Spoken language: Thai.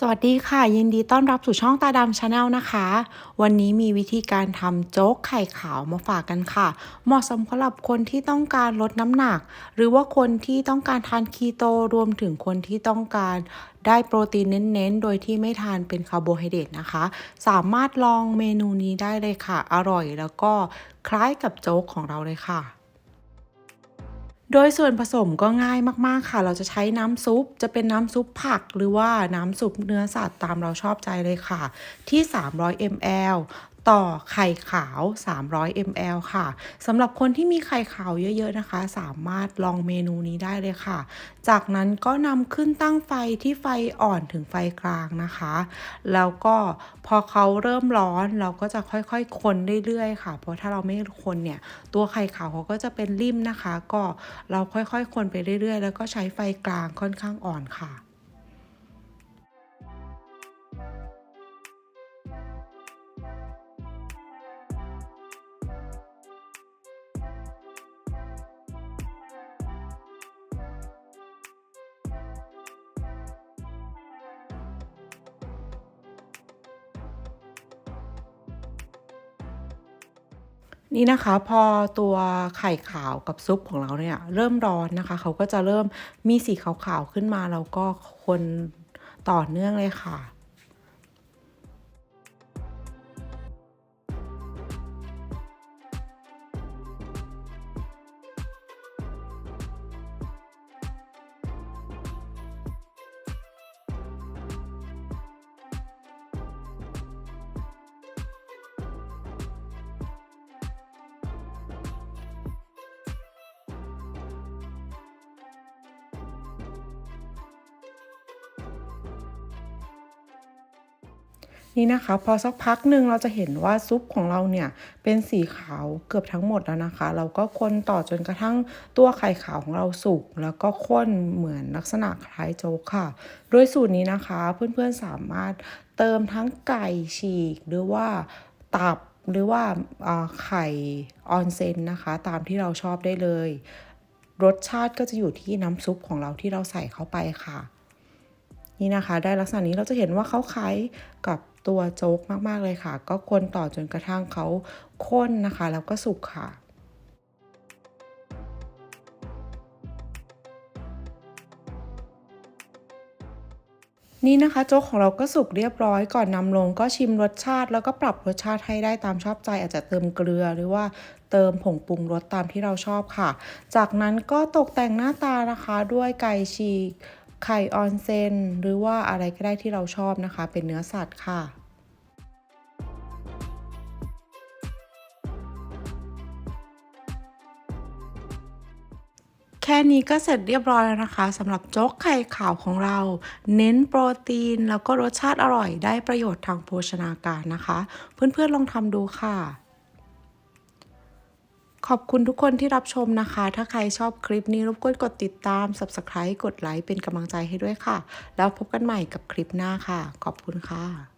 สวัสดีค่ะ ยินดีต้อนรับสู่ช่องตาดำชาแนลนะคะ วันนี้มีวิธีการทำโจ๊กไข่ขาวมาฝากกันค่ะ เหมาะสมสำหรับคนที่ต้องการลดน้ำหนัก หรือว่าคนที่ต้องการทานคีโตรวมถึงคนที่ต้องการได้โปรตีนเน้นๆ โดยที่ไม่ทานเป็นคาร์โบไฮเดรตนะคะ สามารถลองเมนูนี้ได้เลยค่ะ อร่อยแล้วก็คล้ายกับโจ๊กของเราเลยค่ะ โดยส่วนผสมก็ง่ายมากๆค่ะ เราจะใช้น้ำซุป จะเป็นน้ำซุปผัก หรือว่าน้ำซุปเนื้อสัตว์ตามเราชอบใจเลยค่ะ ที่ 300 ml ต่อไข่ขาว 300 ml ค่ะสำหรับคนที่มีไข่ขาวเยอะ ๆ นะคะ สามารถลองเมนูนี้ได้เลยค่ะ จากนั้นก็นำขึ้นตั้งไฟที่ไฟอ่อนถึงไฟกลางนะคะ แล้วก็พอเขาเริ่มร้อนเราก็จะค่อยๆ คนเรื่อยๆ ค่ะ เพราะถ้าเราไม่คนเนี่ย ตัวไข่ขาวเขาก็จะเป็นริ่มนะคะ ก็เราค่อยๆ คนไปเรื่อยๆ แล้วก็ใช้ไฟกลางค่อนข้างอ่อนค่ะ นี่นะคะพอตัวไข่ขาวกับซุปของเราเนี่ยเริ่มร้อนนะคะ เขาก็จะเริ่มมีสีขาวๆขึ้นมาแล้วก็คนต่อเนื่องเลยค่ะ นี่นะคะ พอสักพักหนึ่งเราจะเห็นว่าซุปของเราเนี่ยเป็นสีขาวเกือบทั้งหมดแล้วนะคะ เราก็คนต่อจนกระทั่งตัวไข่ขาวของเราสุกแล้วก็ข้นเหมือนลักษณะคล้ายโจ๊กค่ะ โดยสูตรนี้นะคะ เพื่อนๆสามารถเติมทั้งไก่ฉีกหรือว่าตับหรือว่าไข่ออนเซนนะคะ ตามที่เราชอบได้เลย รสชาติก็จะอยู่ที่น้ำซุปของเราที่เราใส่เข้าไปค่ะ นี่นะคะ ได้ลักษณะนี้เราจะเห็นว่าเขาคล้ายกับ ตัวโจ๊กมากๆเลยค่ะ ก็คนต่อจนกระทั่งเขาข้นนะคะ แล้วก็สุกค่ะนี่นะคะโจ๊กของเราก็สุกเรียบร้อยก่อนนำลงก็ชิมรสชาติ แล้วก็ปรับรสชาติให้ได้ตามชอบใจ อาจจะเติมเกลือหรือว่าเติมผงปรุงรสตามที่เราชอบค่ะ จากนั้นก็ตกแต่งหน้าตานะคะด้วยไก่ฉีก ไข่ออนเซนหรือว่าอะไรก็ได้ที่เราชอบนะคะ เป็นเนื้อสัตว์ค่ะแค่นี้ก็เสร็จเรียบร้อยแล้วนะคะสำหรับโจ๊กไข่ขาวของเรา เน้นโปรตีนแล้วก็รสชาติอร่อยได้ประโยชน์ทางโภชนาการนะคะ เพื่อนๆลองทำดูค่ะ ขอบคุณทุกคนที่รับชมนะคะ ถ้าใครชอบคลิปนี้รบกวนกดติดตาม Subscribe กดไลค์เป็นกำลังใจให้ด้วยค่ะ แล้วพบกันใหม่กับคลิปหน้าค่ะ ขอบคุณค่ะ